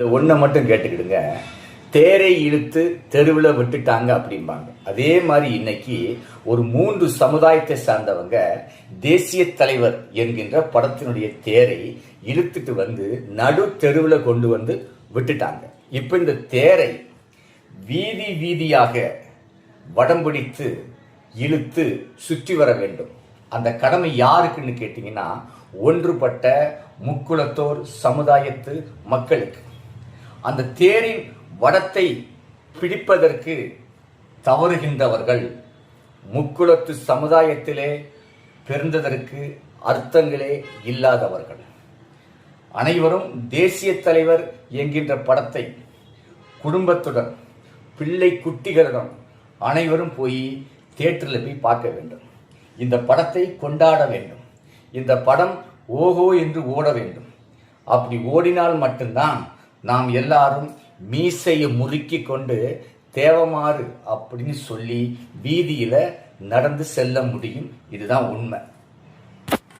இந்த ஒன்றை மட்டும் கேட்டுக்கிடுங்க. தேரை இழுத்து தெருவில் விட்டுட்டாங்க அப்படிம்பாங்க. அதே மாதிரி இன்னைக்கு ஒரு மூன்று சமுதாயத்தை சார்ந்தவங்க தேசிய தலைவர் என்கின்ற படத்தினுடைய தேரை இழுத்துட்டு வந்து நடு தெருவில் கொண்டு வந்து விட்டுட்டாங்க. இப்போ இந்த தேரை வீதி வீதியாக வடம் பிடித்து இழுத்து சுற்றி வர வேண்டும். அந்த கடமை யாருக்குன்னு கேட்டிங்கன்னா ஒன்றுபட்ட முக்குளத்தோர் சமுதாயத்து மக்களுக்கு. அந்த தேரின் வடத்தை பிடிப்பதற்கு தவறுகின்றவர்கள். முக்குளத்து சமுதாயத்திலே பிறந்ததற்கு அர்த்தங்களே இல்லாதவர்கள். அனைவரும் தேசிய தலைவர் என்கின்ற படத்தை குடும்பத்துடன் பிள்ளை குட்டிகளுடன் அனைவரும் போய் தேட்டரில் போய் பார்க்க வேண்டும். இந்த படத்தை கொண்டாட வேண்டும். இந்த படம் ஓஹோ என்று ஓட வேண்டும். அப்படி ஓடினால் மட்டும்தான் நாம் எல்லாரும் மீசையை முறுக்கி கொண்டு தேவமாறு அப்படின்னு சொல்லி வீதியில் நடந்து செல்ல முடியும். இதுதான் உண்மை.